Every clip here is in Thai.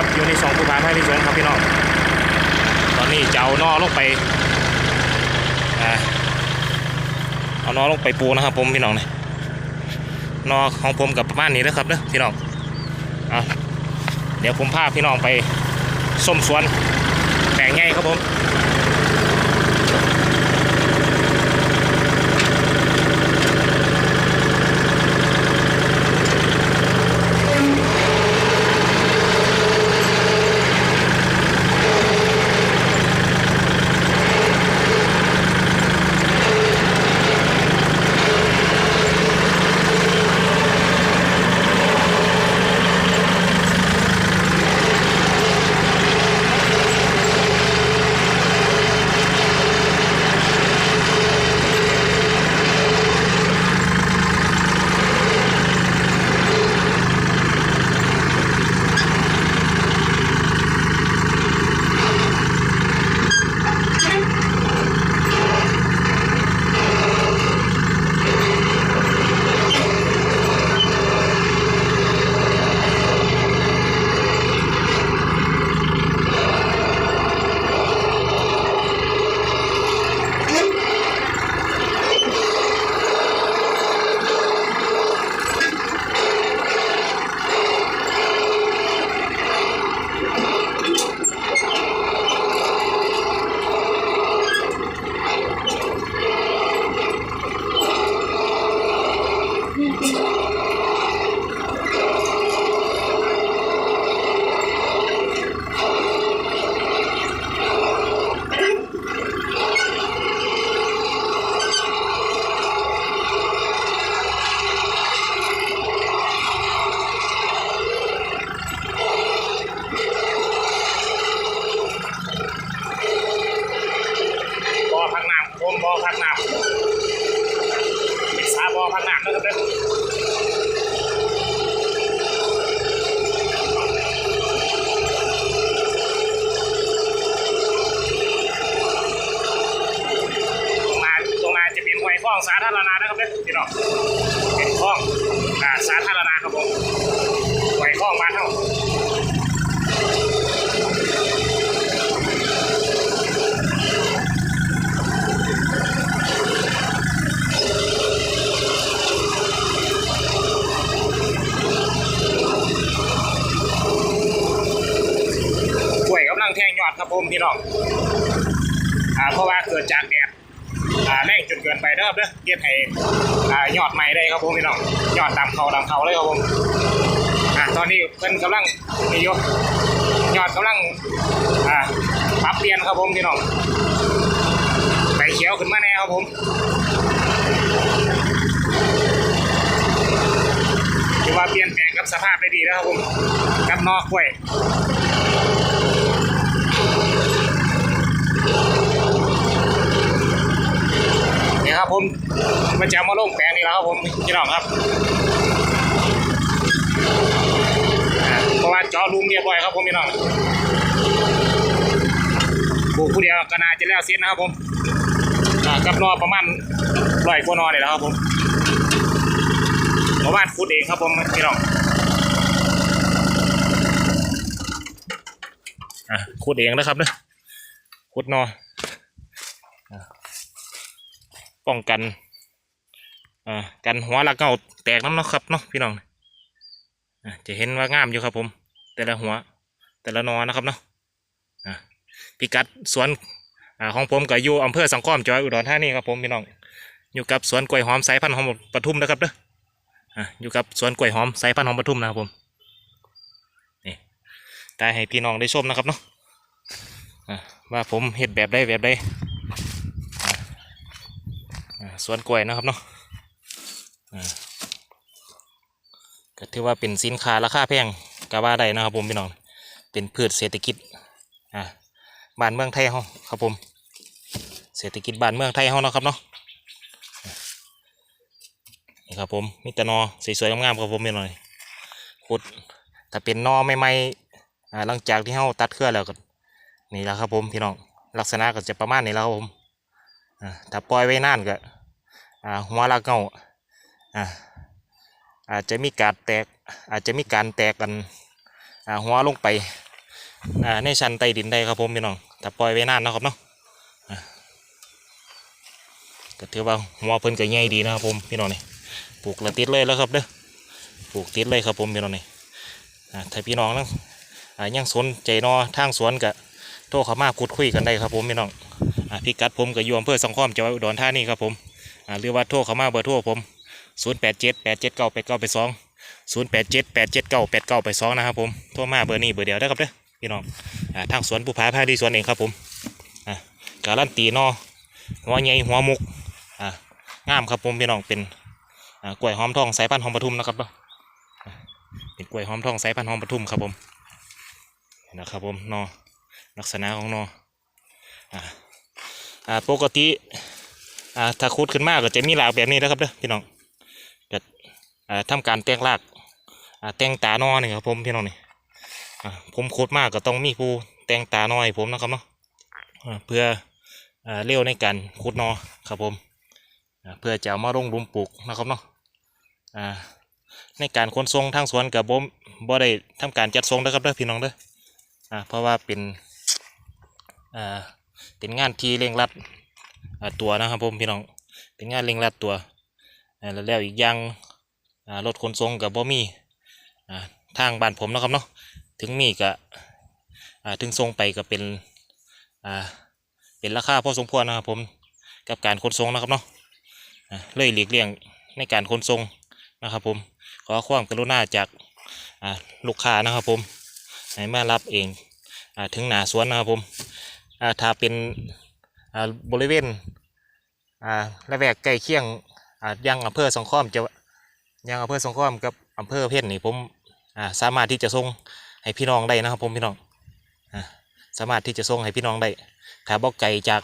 ครับ อยู่ในสองภูผาไม้ที่สวนครับพี่น้อง ตอนนี้จะเอานอลงไปเอานอลงไปปูนะครับผมพี่น้องเนี่ยนอของผมกับประมาณนี้นะครับเนอะพี่น้องอะเดี๋ยวผมพาพี่น้องไปส้มสวนแปลงไงครับผม องสาธารณะนะครับเด้อพี่น้องเป็นคลองอ่าสาธารณะครับผมหวยคลองบ้านเฮากล้วยกำลังแทงยอดครับผมพี่น้อง อ่า เพราะว่าเกิดจากแด อ่าแรงจนเกินไปนะครับเด้อเก็บให้อ่ายอดใหม่ได้ครับผมพี่น้องยอดดำเขาดำเขาเลยครับผมอ่าตอนนี้เพิ่นกำลังมีอยู่ยอดกำลังอ่าปรับเปลี่ยนครับผมพี่น้องใบเขียวขึ้นมาแน่ครับผมถือว่าเปลี่ยนแปลงกับสภาพได้ดีแล้วครับผมกับนอกกล้วย นี่ครับผมมันจะมาลงแปลงนี่แล้วครับผมพี่น้องครับเพราะว่าจอลุมเรียบร้อยครับผมพี่น้องปลูกผู้เดียวก็น่าจะแล้วเสร็จนะครับผมกับนอประมาณร้อยกว่านอนี่แล้วครับผมประมาณฟุตเองครับผมพี่น้องอะขุดเองนะครับเนะขุดนอ ป้องกันอ่ากันหัวละเก่าแตกน้ำเนาะครับเนาะพี่น้องจะเห็นว่างามอยู่ครับผม แต่ละหัว แต่ละนอนะครับเนาะอ่าพิกัดสวนอ่าของผมก็อยู่อำเภอสังขอมจังหวัดอุดรธานีครับผมพี่น้องอยู่กับสวนกล้วยหอมสายพันธุ์หอมปทุมนะครับเด้ออ่าอยู่กับสวนกล้วยหอมสายพันธุ์หอมปทุมนะครับผมนี่ได้ให้พี่น้องได้ชมนะครับเนาะอ่าว่าผมเห็ดแบบได้แบบได้ สวนกล้วยนะครับเนาะอ่าก็ถือว่าเป็นสินค้าราคาแพงก็ว่าได้นะครับผมพี่น้อง เป็นพืชเศรษฐกิจอ่าบ้านเมืองไทยเฮาครับผม เศรษฐกิจบ้านเมืองไทยเฮาเนาะครับเนาะนี่ครับผมมีแต่นอสวยๆงามๆครับผมพี่น้องขุดถ้าเป็นนอใหม่ๆอ่าหลังจากที่เฮาตัดเครือแล้วก็นี่แหละครับผมพี่น้องลักษณะก็จะประมาณนี้แล้วครับผมอ่าถ้าปล่อยไว้นานก็ หัวละเก่าอ่าอาจจะมีการแตกอาจจะมีการแตกกันหัวลงไปอ่าในชั้นใต้ดินได้ครับผมพี่น้องถ้าปล่อยไว้นานนะครับเนาะอ่าก็ถือว่าหัวเพิ่นก็ใหญ่ดีนะครับผมพี่น้องนี่ปลูกและติดเลยแล้วครับเด้อปลูกติดเลยครับผมพี่น้องนี่อ่าถ้าพี่น้องนะอ่ายังสนใจนอทางสวนก็โทรเข้ามาพูดคุยกันได้ครับผมพี่น้องอ่าพิกัดผมก็อยู่อำเภอสังขอมจังหวัดอุดรธานีครับผม หรือว่าโทรเข้ามาเบอร์โทรผม 0 8 7 8 7 9 8 9ไป2 0 8 7 8 7 9 8 9ไป2นะครับผมโทรมาเบอร์นี้เบอร์เดียวได้ครับเด้อพี่น้องอ่าทางสวนผู้พาพาดีสวนเองครับผมอ่าการันตีนอหัวใหญ่หัวมุกอ่างามครับผมพี่น้องเป็นอ่ากล้วยหอมทองสายพันธุ์หอมปทุมนะครับบ่เป็นกล้วยหอมทองสายพันธุ์หอมปทุมครับผมนะครับผมนอลักษณะของนอออ่าปกติ อ่าถ้าคุดขึ้นมากก็จะมีหลากแบบนี้นะครับเด้อพี่น้องอ่าทำการแต่งรากอ่าแต่งตาหนอนี่ครับผมพี่น้องนี่อ่าผมขุดมากก็ต้องมีผู้แต่งตาหนอให้ผมนะครับเนาะอ่าเพื่ออ่าเร็วในการขุดนอครับผมอ่าเพื่อจะเอามาลงหลุมปลูกนะครับเนาะอ่าในการขนส่งทางสวนกับผมบ่ได้ทำการจัดส่งนะครับเด้อพี่น้องเด้ออ่าเพราะว่าเป็นอ่าเป็นงานที่เร่งรัด ตัวนะครับผมพี่น้องเป็นงานเร่งรัดตัวแล้วแล้วอีกอย่างรถขนส่งกับบ่มีอ่าทางบ้านผมนะครับเนาะถึงมีก็อ่าถึงส่งไปก็เป็นเป็นราคาพอสมควรนะครับผมกับการขนส่งนะครับเนาะเลยหลีกเลี่ยงในการขนส่งนะครับผมขอความกรุณาจากลูกค้านะครับผมให้มารับเองอถึงหนาสวนนะครับผมถ้าเป็น บริเวณอ่าละแวกใกล้เคียงยังอำเภอสองข้อมจะยังอำเภอสงขลากับอำเภอเพชรนี่ผมสามารถที่จะส่งให้พี่น้องได้นะครับผมพี่น้องสามารถที่จะส่งให้พี่น้องได้ถ้าบอกไกลจาก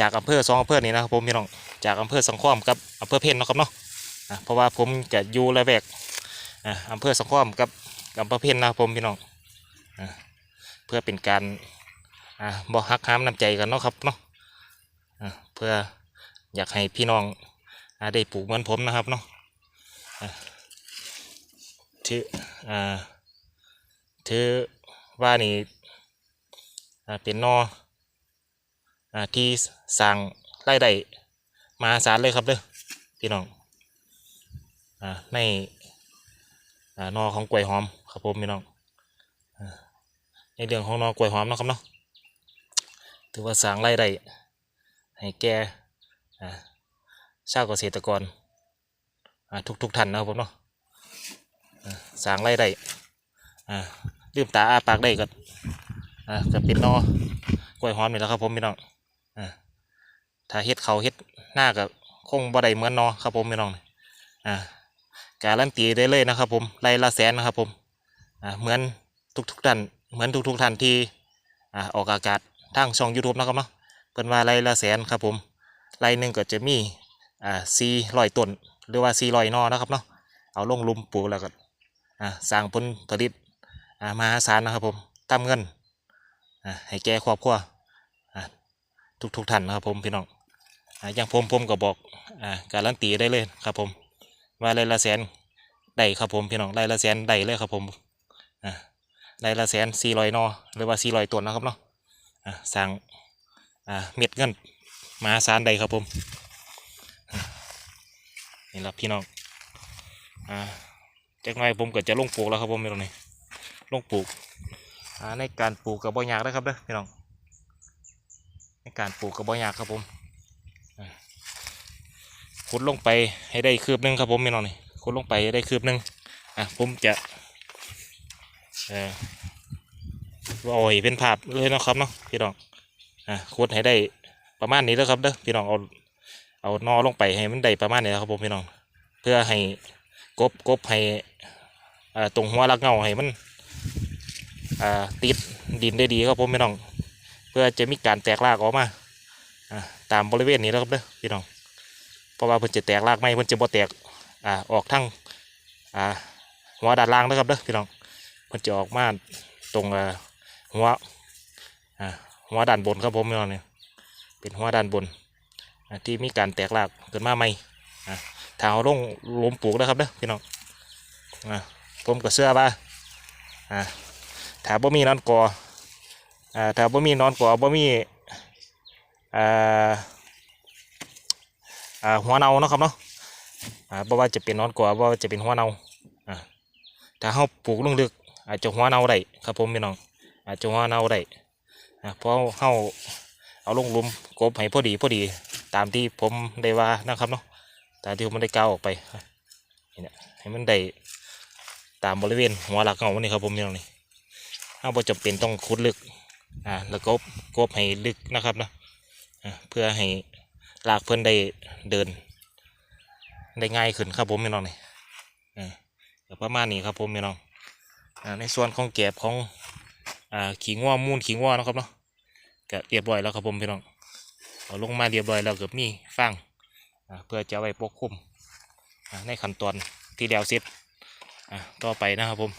จากอำเภอสองอำเภอนี่นะครับผมพี่น้องจากอำเภอสงขลากับอำเภอเพชรนะครับเนาะเพราะว่าผมจะอยู่ระแวกอำเภอสงขลากับอำเภอเพชรนะครับผมพี่น้องเพื่อเป็นการ อ่าบอกฮักห้ามน้ำใจกันเนาะครับเนาะเพื่ออยากให้พี่น้องอได้ปลูกเหมือนผมนะครับเนาะอ่าถืออ่าถือว่านี่เป็นนออที่สั่งรายได้มาศาลเลยครับเด้อพี่น้องอในอนอของกล้วยหอมครับผมพี่น้องในเรื่องของนอกล้วยหอมเนาะครับเนาะ ถือว่าสั่งรายได้ให้แกอ่าชาวเกษตรกรอ่าทุกท่านนะครับผมเนาะสร้างรายได้ลืมตาอาปากได้ก็อ่าก็เป็นนอกล้วยหอมนี่แล้วครับผมพี่น้องถ้าเฮ็ดเขาเฮ็ดหน้าก็คงบ่ได้เหมือนนอครับผมพี่น้องการันตีได้เลยนะครับผมไรละแสนนะครับผมเหมือนทุกๆท่านเหมือนทุกๆท่านที่ออกอากาศ ทางช่อง YouTube นะครับเนาะเพิ่นว่าไรละแสนครับผมไรหนึ่งก็จะมีอ่าซีลอยต้นหรือว่าซีลอยนอนะครับเนาะเอาลงลุมปลูกแล้วก็อ่าสร้างผลผลิตอ่ามหาศาลนะครับผมตาเงินอ่าให้แก่ครอบครัวอ่าทุกทุกท่านนะครับผมพี่น้องอ่าอย่างผมผมก็บอกอ่าการันตีได้เลยครับผมว่าไรายละแสนได้ครับผมพี่น้องไรายละแสนได้เลยครับผมอ่ารายละแสนซีลอยนอหรือว่าซีลอยต้นนะครับเนาะ สร้างเม็ดเงินมาศาลได้ครับผมนี่แหละพี่น้องอ่าจากหน่อยผมก็จะลงปลูกแล้วครับผมพี่น้องนี่ลงปลูกอ่าในการปลูกกับบ่ยากนะครับเด้อพี่น้องในการปลูกกับบ่ยากครับผมอ่าขุดลงไปให้ได้คืบหนึงครับผมพี่น้องนี่ขุดลงไปให้ได้คืบหนึงอะผมจะเออ เอาให้เป็นภาพเลยนะครับเนาะพี่น้องอะขุดให้ได้ประมาณนี้แล้วครับเด้อพี่น้องเอาเอานอลงไปให้มันได้ประมาณนี้นะครับผมพี่น้อง เพื่อให้กบกบให้อ่าตรงหัวรักเงาให้มันอ่าติดดินได้ดีครับผมพี่น้อง เพื่อจะมีการแตกรากออกมาอ่าตามบริเวณนี้แล้วครับเด้อพี่น้องเพราะว่าเพิ่นจะแตกรากไม่เพิ่นจะบ่แตกอ่าออกทั้งอ่าหัวด้านล่างนะครับเด้อพี่น้องเพิ่นจะออกมาตรงอ่า หัวอ่าหัวด้านบนครับผมพี่น้องเนี่ยเป็นหัวด้านบนที่มีการแตกรากเกิดมาใหม่ถ้าเอาลงหลมปลูกนะครับเด้อพี่น้องผมก็เชื่อว่าถ้าบ่มีนอนกออ่าถ้าบ่มีนอนกอบ่มีหัวเนาเนาะครับเนาะอ่าบ่ว่าจะเป็นนอนกอบ่ว่าจะเป็นหัวเนาอ่าถ้าเฮาปลูกลงลึกอาจจะหัวเนาได้ครับผมพี่น้อง อาจจะหัวเนาได้เพราะเฮาเอาลงลุมกบให้พอดีพอดีตามที่ผมได้ว่านะครับเนาะตามที่ผมได้กล่าวออกไปนี่เนี่ยให้มันได้ตามบริเวณหัวหลักของมันนี่ครับผมพี่น้องนี่เราบ่จำเป็นต้องขุดลึกอ่าแล้วก็กบให้ลึกนะครับนะเพื่อให้ลากเพื่อนได้เดิน ได้ง่ายขึ้นครับผมพี่น้องนี่อ่าประมาณนี้ครับผมพี่น้องอ่าในส่วนของแกบของ อ่าขิงว่ามูลขิงว่านะครับเนาะก็เรียบร้อยแล้วครับผมพี่น้องเอาลงมาเรียบร้อยแล้วเกือบมีฟางอ่าเพื่อจะไว้ปกคลุมอ่าในขั้นตอนที่แล้วเสร็จอะต่อไปนะครับผม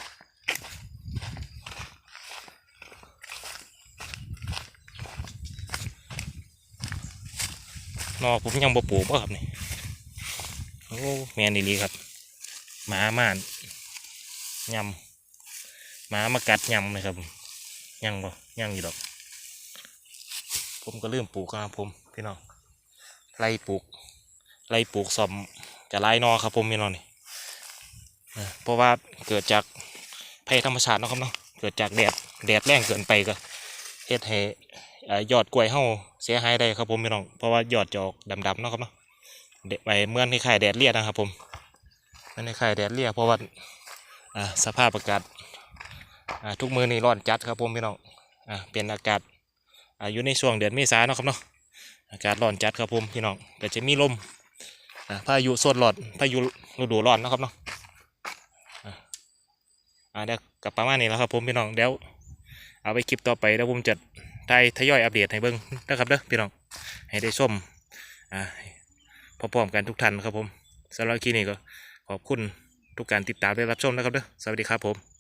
นอผมยังบ่ปลูกบ่ครับนี่โอ้แมนอีหลีครับหมาม่านยำหมามากัดยำเลยครับผม ยังบ่ยังอยู่ดอก ผมก็เริ่มปลูกครับผมพี่น้องไล่ปลูกไล่ปลูกซ่อมจะไล่นอครับผมพี่น้องนี่เพราะว่าเกิดจากภัยธรรมชาตินะครับเนาะเกิดจากแดดแดดแรงเกินไปก็เฮ็ดให้ยอดกล้วยเฮาเสียหายได้ครับผมพี่น้องเพราะว่ายอดจะออกดำๆเนาะครับเนาะเดะไปเหมื่อนคล้ายแดดเลียดนะครับผมเหมันคล้ายแดดเลียดเพราะว่าสภาพอากาศ ทุกมือนี่ร้อนจัดครับผมพี่น้องอ่าเป็นอากาศอ่าอยู่ในช่วงเดือนเมษาเนาะครับเนาะอากาศร้อนจัดครับผมพี่น้องก็จะมีลมอ่าพายุโซนร้อนพายุฤดูร้อนนะครับเนาะอ่าเดี๋ยวกลับประมาณนี้แล้วครับผมพี่น้องเดี๋ยวเอาไปคลิปต่อไปเดี๋ยวผมจะได้ทยอยอัปเดตให้เบิ้งนะครับเด้อพี่น้องให้ได้ชมอ่าพร้อมๆกันทุกท่านครับผมสำหรับคลิปนี้ก็ขอบคุณทุกการติดตามและรับชมนะครับเด้อสวัสดีครับผม